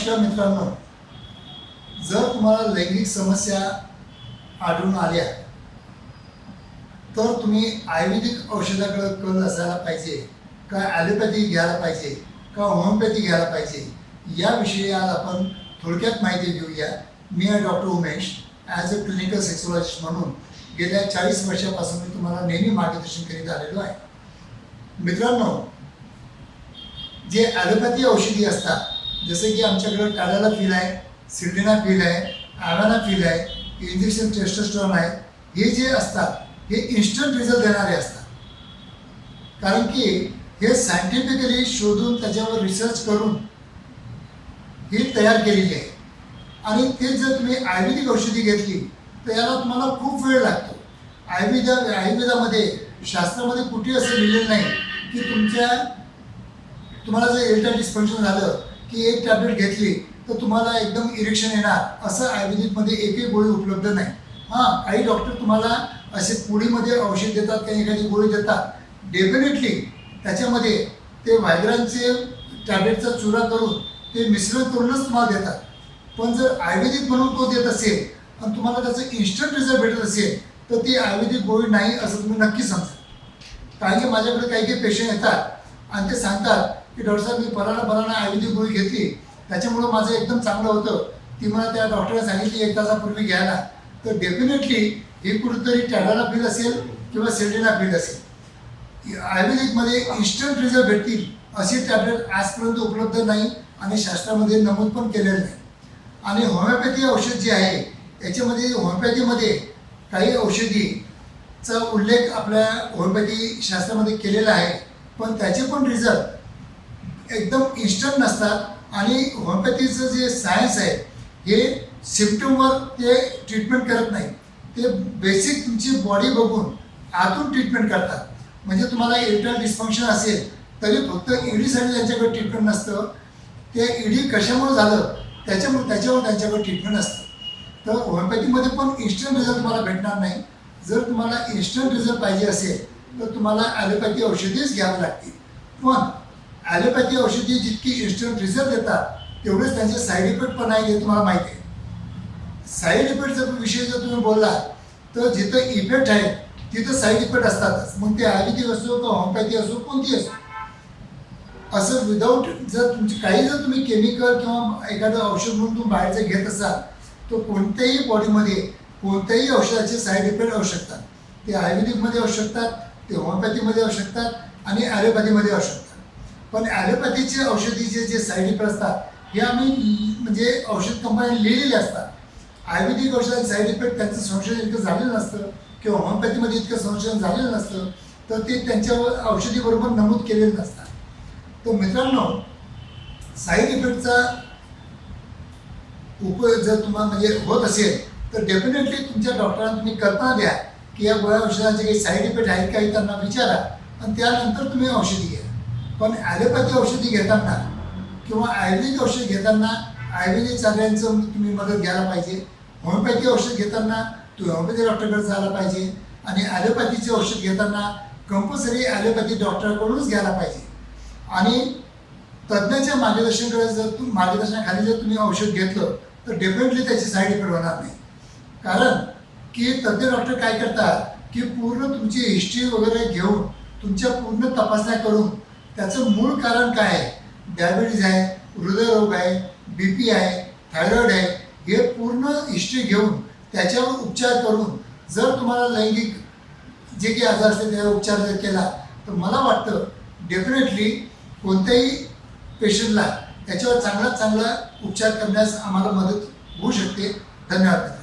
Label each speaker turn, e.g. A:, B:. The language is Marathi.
A: नमस्कार मित्रांनो. जर तुम्हाला लैंगिक समस्या आढळून आल्या तर तुम्ही आयुर्वेदिक औषधाकडे कल असायला पाहिजे का ॲलोपॅथी घ्यायला पाहिजे का होमिओपॅथी घ्यायला पाहिजे याविषयी आज आपण थोडक्यात माहिती घेऊया. मी आहे doctor Umesh as a clinical sexologist म्हणून गेल्या चाळीस वर्षापासून मी तुम्हाला नेहमी मार्गदर्शन करीत आलेलो आहे. मित्रांनो जे ॲलोपॅथी औषधी असतात जसे की आमच्याकडं टाडाला फील आहे सिल्डिना फील आहे ॲव्हाना फील आहे इंजेक्शन टेस्टोस्टॉन आहे हे जे असतात हे इन्स्टंट रिझल्ट देणारे असतात. कारण की हे सायंटिफिकली शोधून त्याच्यावर रिसर्च करून ही तयार केलेली आहे. आणि ते जर तुम्ही आयुर्वेदिक औषधी घेतली तर याला तुम्हाला खूप वेळ लागतो. आयुर्वेदा आयुर्वेदामध्ये शास्त्रामध्ये कुठे असं लिहिलेलं नाही की तुमच्या तुम्हाला जर एल्टर डिस्फंक्शन झालं की एक टॅबलेट घेतली तर तुम्हाला एकदम इरेक्शन येणार. असं आयुर्वेदिकमध्ये एकही गोळी उपलब्ध नाही. हां काही डॉक्टर तुम्हाला असे पोळीमध्ये औषध देतात काही एखादी गोळी देतात. डेफिनेटली त्याच्यामध्ये ते व्हायग्रांचे टॅबलेटचा चुरा करून ते मिश्रण करूनच तुम्हाला देतात. पण जर आयुर्वेदिक म्हणून तो देत असेल आणि तुम्हाला त्याचं इन्स्टंट रिझल्ट भेटत असेल तर ती आयुर्वेदिक गोळी नाही असं तुम्ही नक्की समजा. कारण की माझ्याकडे काही काही पेशंट येतात आणि ते सांगतात की डॉक्टर साहेब मी पराना पराना आयुर्वेदिक गोळी घेतली. त्याच्यामुळं माझं एकदम चांगलं होतं. ती मला त्या डॉक्टरने सांगितली एक तासापूर्वी घ्यायला. तर डेफिनेटली हे कुठंतरी टॅडाला फील असेल किंवा सेल्डिना फील असेल. आयुर्वेदिकमध्ये इन्स्टंट रिझल्ट भेटतील असे टॅबलेट आजपर्यंत उपलब्ध नाही आणि शास्त्रामध्ये नमूद पण केलेलं नाही. आणि होमिओपॅथी औषध जे आहे याच्यामध्ये होमिओपॅथीमध्ये काही औषधीचा उल्लेख आपल्या होमिओपॅथी शास्त्रामध्ये केलेला आहे. पण त्याचे पण रिझल्ट एकदम इन्स्टंट नसतात. आणि होमिओपॅथीचं जे सायन्स आहे हे सिम्पटमवर ते ट्रीटमेंट करत नाही. ते बेसिक तुमची बॉडी बघून आतून ट्रीटमेंट करतात. म्हणजे तुम्हाला इरिटल डिस्फंक्शन असेल तरी फक्त ईडीसाठी त्यांच्याकडे ट्रीटमेंट नसतं. ते ईडी कशामुळे झालं त्याच्यामुळे त्याच्यावर त्यांच्याकडे ट्रीटमेंट असतं. तर होमिओपॅथीमध्ये पण इन्स्टंट रिझल्ट तुम्हाला भेटणार नाही. जर तुम्हाला इन्स्टंट रिझल्ट पाहिजे असेल तर तुम्हाला ॲलोपॅथी औषधीच घ्यावी लागतील. पण ॲलोपॅथी औषधी जितकी इन्स्टंट रिझल्ट देतात तेवढेच त्यांचे साईड इफेक्ट पण आहे हे तुम्हाला माहिती आहे. साईड इफेक्टचा विषय जर तुम्ही बोलला तर जिथं इफेक्ट आहे तिथं साईड इफेक्ट असतातच. मग ते आयुर्वेदिक असो किंवा होमपॅथी असो कोणती असो. असं विदाऊट जर तुमची काही जर तुम्ही केमिकल किंवा एखादं औषध म्हणून तुम्ही बाहेरचं घेत असाल तर कोणत्याही बॉडीमध्ये कोणत्याही औषधाचे साईड इफेक्ट असू शकतात. ते आयुर्वेदिकमध्ये असू शकतात ते होमिओपॅथीमध्ये असू शकतात आणि ॲलोपॅथीमध्ये असू शकतात. पण ॲलोपॅथीचे औषधीचे जे साईड इफेक्ट असतात हे आम्ही म्हणजे औषध कंपन्या लिहिलेले असतात. आयुर्वेदिक औषधात साईड इफेक्ट त्यांचं संशोधन इतकं झालेलं नसतं किंवा होमिओपॅथीमध्ये इतकं संशोधन झालेलं नसतं तर ते त्यांच्या औषधीबरोबर नमूद केलेलं नसतात. तर मित्रांनो साईड इफेक्टचा उपयोग जर तुम्हाला म्हणजे होत असेल तर डेफिनेटली तुमच्या डॉक्टरांना तुम्ही कल्पना द्या की या गोळ्या औषधांचे काही साईड इफेक्ट आहेत काही त्यांना विचारा आणि त्यानंतर तुम्ही औषधी घ्या. पण ॲलोपॅथी औषधी घेताना किंवा आयुर्वेदिक औषध घेताना आयुर्वेदिक चार्यांचं तुम्ही मदत घ्यायला पाहिजे. होमिओपॅथी औषध घेताना तुम्ही होमिओपॅथी डॉक्टरकडे जायला पाहिजे आणि ॲलोपॅथीचे औषध घेताना कंपल्सरी ॲलोपॅथी डॉक्टरकडूनच घ्यायला पाहिजे. आणि तज्ज्ञाच्या मार्गदर्शनकडे जर तुम मार्गदर्शनाखाली जर तुम्ही औषध घेतलं तर डेफिनेटली त्याची साईड इफेक्ट होणार नाही. कारण की तज्ज्ञ डॉक्टर काय करतात की पूर्ण तुमची हिस्ट्री वगैरे घेऊन तुमच्या पूर्ण तपासण्या करून त्याचं मूळ कारण काय आहे? डायबिटीज आहे हृदयरोग आहे बी पी आहे थायरॉईड आहे हे पूर्ण हिस्ट्री घेऊन त्याच्यावर उपचार करून जर तुम्हाला लैंगिक जे काही आजार असतील त्यावर उपचार जर केला तर मला वाटतं डेफिनेटली कोणत्याही पेशंटला त्याच्यावर चांगलाच चांगला उपचार करण्यास आम्हाला मदत होऊ शकते. धन्यवाद.